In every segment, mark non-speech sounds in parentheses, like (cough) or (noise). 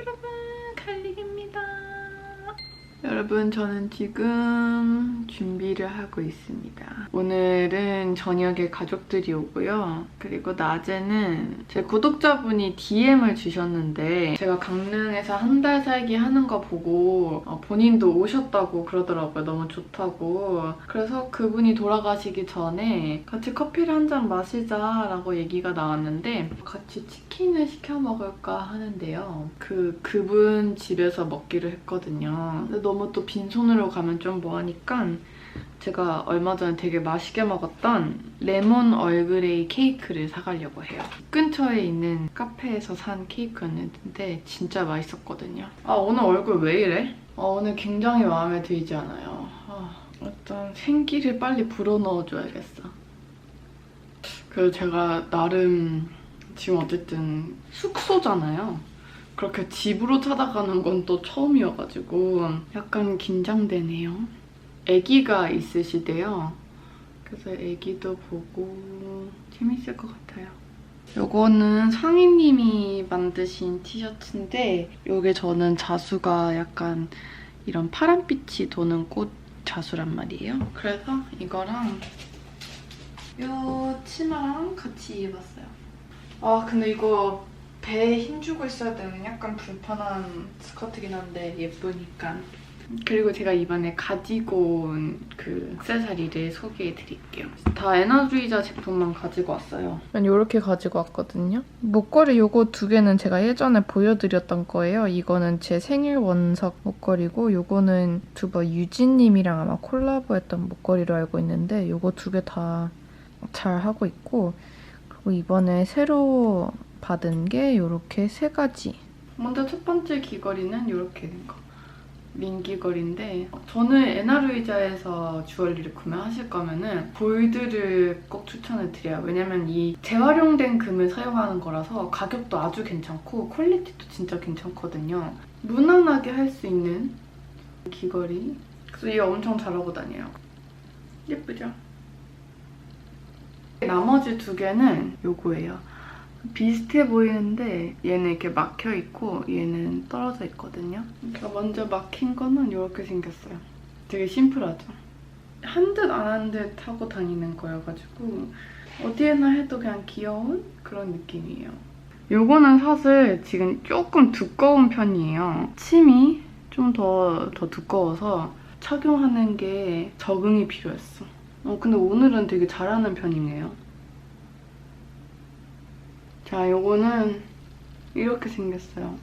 여러분 갈릭입니다. 여러분 저는 지금 준비를 하고 있습니다. 오늘은 저녁에 가족들이 오고요. 그리고 낮에는 제 구독자분이 DM을 주셨는데 제가 강릉에서 한 달 살기 하는 거 보고 어, 본인도 오셨다고 그러더라고요. 너무 좋다고. 그래서 그분이 돌아가시기 전에 같이 커피를 한 잔 마시자라고 얘기가 나왔는데 같이 치킨을 시켜 먹을까 하는데요. 그 그분 집에서 먹기로 했거든요. 근데 너무 또 빈손으로 가면 좀 뭐하니까 제가 얼마 전에 되게 맛있게 먹었던 레몬 얼그레이 케이크를 사가려고 해요. 근처에 있는 카페에서 산 케이크였는데 진짜 맛있었거든요. 아 오늘 얼굴 왜 이래? 아, 오늘 굉장히 마음에 들지 않아요. 아, 일단 생기를 빨리 불어넣어줘야겠어. 그래서 제가 나름 지금 어쨌든 숙소잖아요. 그렇게 집으로 찾아가는 건 또 처음이어가지고 약간 긴장되네요. 아기가 있으시대요. 그래서 아기도 보고 재밌을 것 같아요. 요거는 상희님이 만드신 티셔츠인데 요게 저는 자수가 약간 이런 파란빛이 도는 꽃 자수란 말이에요. 그래서 이거랑 요 치마랑 같이 입었어요. 아 근데 이거 배에 힘주고 있어야 되는 약간 불편한 스커트긴 한데 예쁘니까. 그리고 제가 이번에 가지고 온 그 액세서리를 소개해드릴게요. 다 에너지자 제품만 가지고 왔어요. 난 이렇게 가지고 왔거든요. 목걸이 요거 두 개는 제가 예전에 보여드렸던 거예요. 이거는 제 생일 원석 목걸이고 요거는 유튜버 유진님이랑 아마 콜라보했던 목걸이로 알고 있는데 요거 두 개 다 잘 하고 있고 이번에 새로 받은 게 요렇게 세 가지. 먼저 첫 번째 귀걸이는 이렇게 된 거. 민귀걸인데 저는 에나루이자에서 주얼리를 구매하실 거면은 골드를 꼭 추천을 드려요. 왜냐면 이 재활용된 금을 사용하는 거라서 가격도 아주 괜찮고 퀄리티도 진짜 괜찮거든요. 무난하게 할 수 있는 귀걸이. 그래서 얘 엄청 잘 하고 다녀요. 예쁘죠? 나머지 두 개는 요거예요. 비슷해 보이는데 얘는 이렇게 막혀 있고 얘는 떨어져 있거든요. 그러니까 먼저 막힌 거는 이렇게 생겼어요. 되게 심플하죠. 한 듯 안 한 듯 하고 다니는 거여가지고 어디에나 해도 그냥 귀여운 그런 느낌이에요. 요거는 사실 지금 조금 두꺼운 편이에요. 침이 좀 더더 두꺼워서 착용하는 게 적응이 필요했어. 어, 근데 오늘은 되게 잘하는 편이네요. 자, 요거는 이렇게 생겼어요.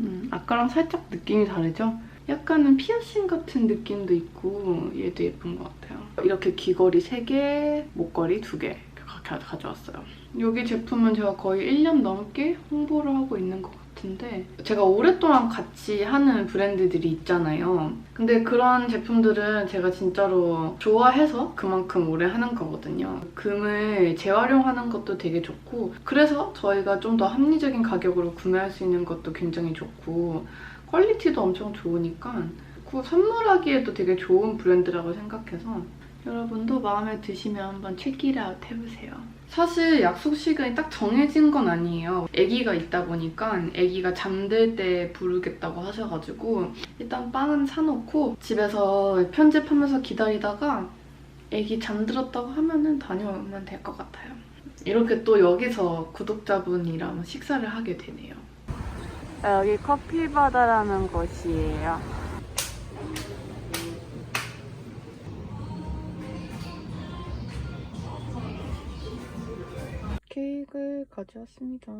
음, 아까랑 살짝 느낌이 다르죠? 약간은 피어싱 같은 느낌도 있고 얘도 예쁜 것 같아요. 이렇게 귀걸이 3개, 목걸이 2개 가져왔어요. 여기 제품은 제가 거의 1년 넘게 홍보를 하고 있는 것 같 은데 제가 오랫동안 같이 하는 브랜드들이 있잖아요. 근데 그런 제품들은 제가 진짜로 좋아해서 그만큼 오래 하는 거거든요. 금을 재활용하는 것도 되게 좋고 그래서 저희가 좀 더 합리적인 가격으로 구매할 수 있는 것도 굉장히 좋고 퀄리티도 엄청 좋으니까 그 선물하기에도 되게 좋은 브랜드라고 생각해서 여러분도 마음에 드시면 한번 체키라웃 해보세요. 사실 약속 시간이 딱 정해진 건 아니에요. 아기가 있다 보니까 아기가 잠들 때 부르겠다고 하셔가지고 일단 빵은 사놓고 집에서 편집하면서 기다리다가 아기 잠들었다고 하면은 다녀오면 될 것 같아요. 이렇게 또 여기서 구독자분이랑 식사를 하게 되네요. 여기 커피바다라는 곳이에요. 케이크를 가져왔습니다.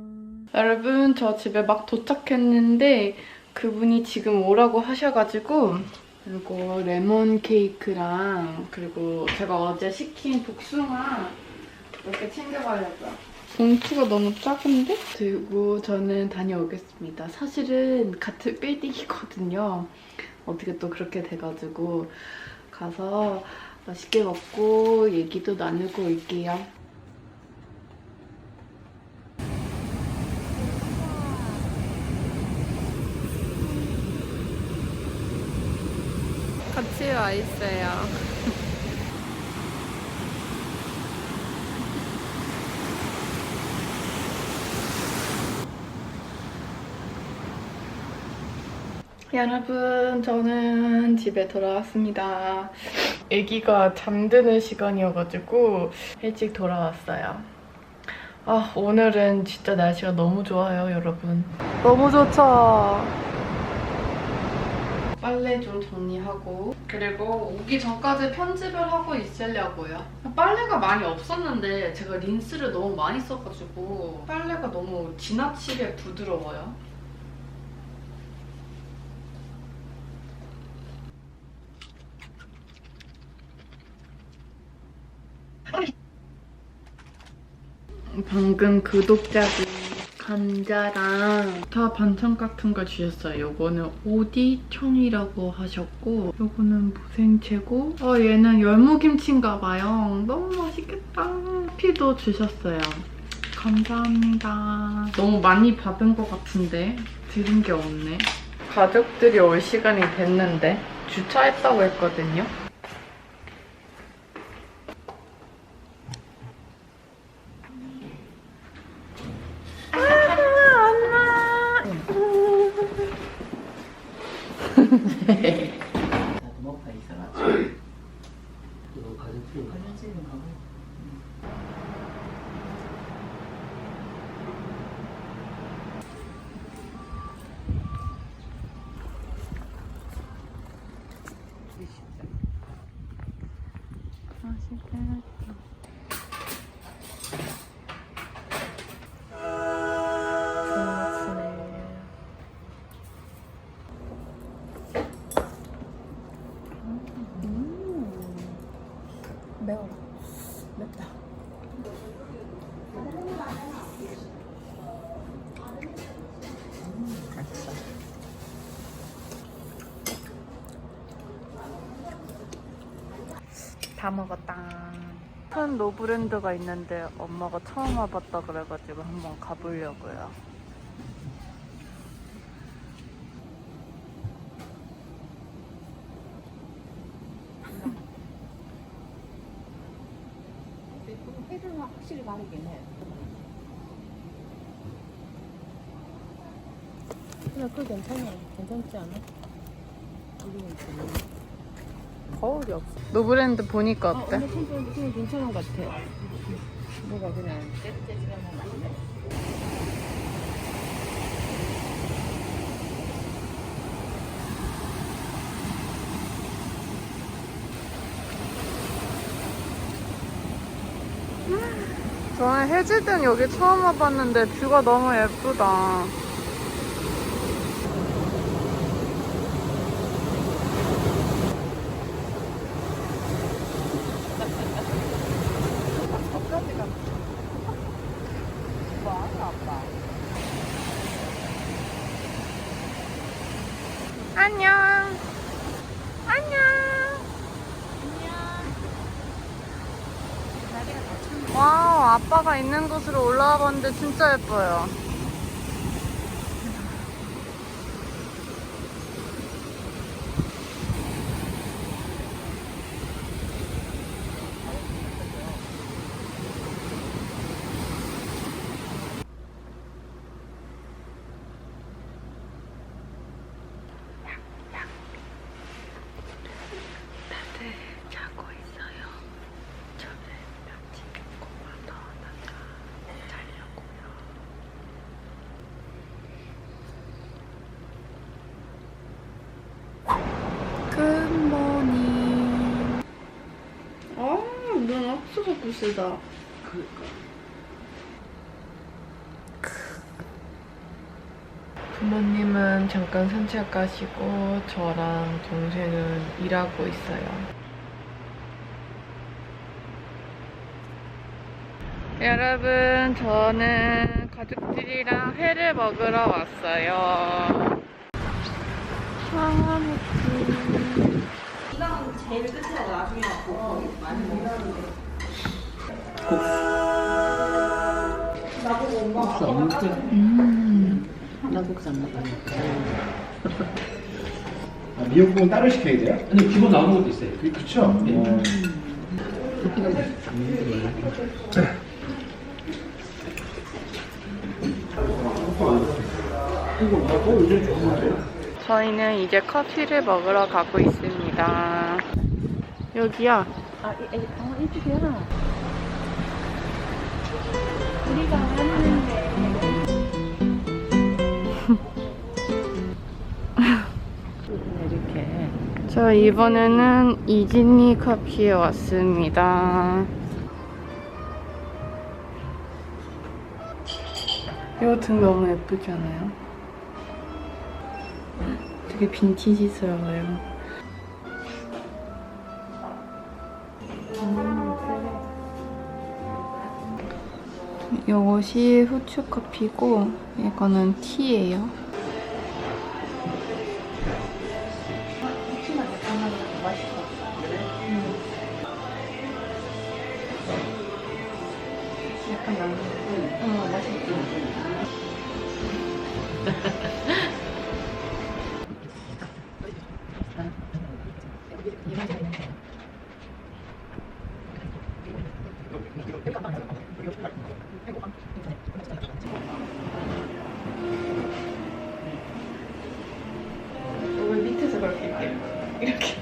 여러분, 저 집에 막 도착했는데 그분이 지금 오라고 하셔가지고 그리고 레몬 케이크랑 그리고 제가 어제 시킨 복숭아 이렇게 챙겨가려고요. 봉투가 너무 작은데? 들고 저는 다녀오겠습니다. 사실은 같은 빌딩이거든요. 어떻게 또 그렇게 돼가지고 가서 맛있게 먹고 얘기도 나누고 올게요. 같이 와 있어요. (laughs) 여러분, 저는 집에 돌아왔습니다. 아기가 잠드는 시간이어가지고 일찍 돌아왔어요. 아, 오늘은 진짜 날씨가 너무 좋아요, 여러분. 너무 좋죠? 빨래 좀 정리하고 그리고 오기 전까지 편집을 하고 있으려고요. 빨래가 많이 없었는데 제가 린스를 너무 많이 써가지고 빨래가 너무 지나치게 부드러워요. 방금 구독자분 감자랑 다 반찬 같은 거 주셨어요. 요거는 오디청이라고 하셨고 요거는 무생채고 어 얘는 열무김치인가 봐요. 너무 맛있겠다. 피도 주셨어요. 감사합니다. 너무 많이 받은 것 같은데 드린 게 없네. 가족들이 올 시간이 됐는데 주차했다고 했거든요. 나도 먹파 있어가 다 먹었다. 큰 노브랜드가 있는데 엄마가 처음 와봤다 그래가지고 한번 가보려고요. 확실히 다르긴 해 그래 그거 괜찮아 괜찮지 않아? 좀 거울이 없어. 노브랜드 보니까 어, 어때? 근데 손톱 그냥 괜찮은 것 같아 뭐가 그냥 떼떼지하면 안 돼. 저는 해지든 여기 처음 와봤는데 뷰가 너무 예쁘다. 안녕. 안녕. 와우, 아빠가 있는 곳으로 올라와 봤는데 진짜 예뻐요. 다들 자고 있어요. 저는 며칠 조금만 더 하다가 자려고요. 굿모닝. 아, 눈 부시다. 그니까 부모님은 잠깐 산책 가시고 저랑 동생은 일하고 있어요. 여러분, 저는 가족들이랑 회를 먹으러 왔어요. 상하모트. 국수 없는데 음. 나 국수 안 먹으니까 아, 미역국은 따로 시켜야 돼요? 아니 기본 나오는 것도 있어요. 그- 그쵸? 어. 요즘 좋은데? 저희는 이제 커피를 먹으러 가고 있습니다. 여기야. 아, 이, 이, 어, 이쪽이야. 우리가. 이렇게. 저 (laughs) 이번에는 이진니 커피에 왔습니다. 이등 너무 예쁘지 않아요? 되게 빈티지스러워요. 이것이 후추 커피고 이거는 티예요. 약간 나는 어, 맛있지. 왜 밑에서 그렇게 이렇게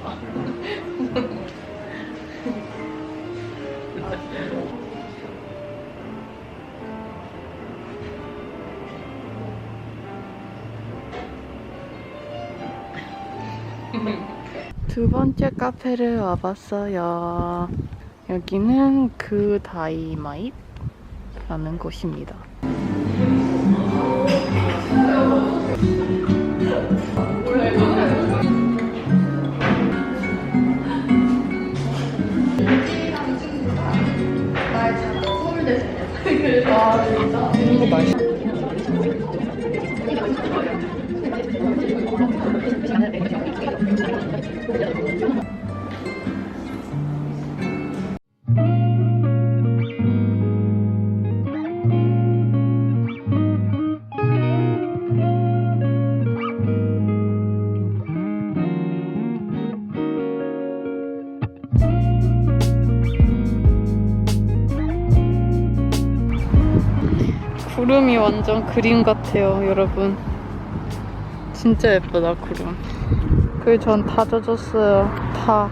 두 번째 카페를 와봤어요. 여기는 그 다이마잇라는 곳입니다. 구름이 완전 그림 같아요, 여러분. 진짜 예쁘다, 구름. 그 전 다 젖었어요. 다.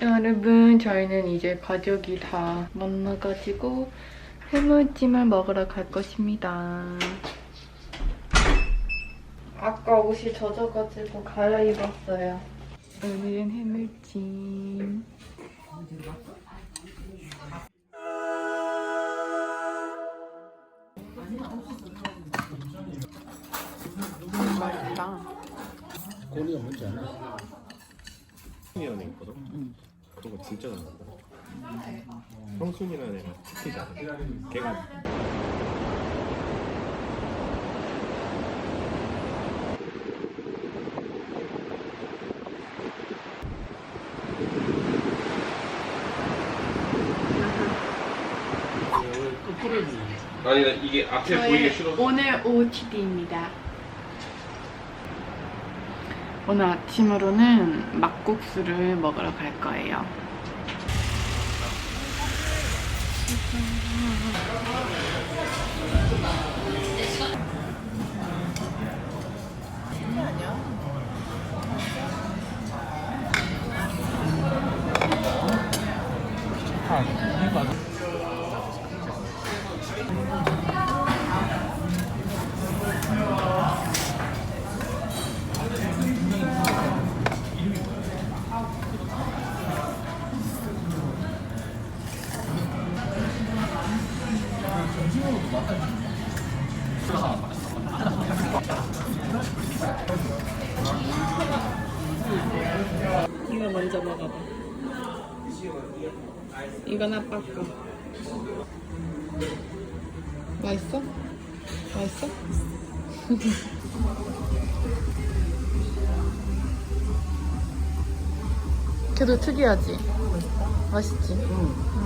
여러분, 저희는 이제 가족이 다 만나가지고 해물찜을 먹으러 갈 것입니다. 아까 옷이 젖어가지고 갈아입었어요. 오늘은 해물찜. 꼬리가 뭔지 알아? 형이라는 애 있거든? 그런 거 진짜 잘한다 형순이라는 애가 특히 잘해 걔가 아니 나 이게 앞에 보이기 싫어 오늘 OOTD입니다. 오늘 아침으로는 막국수를 먹으러 갈 거예요. 이건 아빠 거. 맛있어? 맛있어? (laughs) 걔도 특이하지? 맛있지? 응.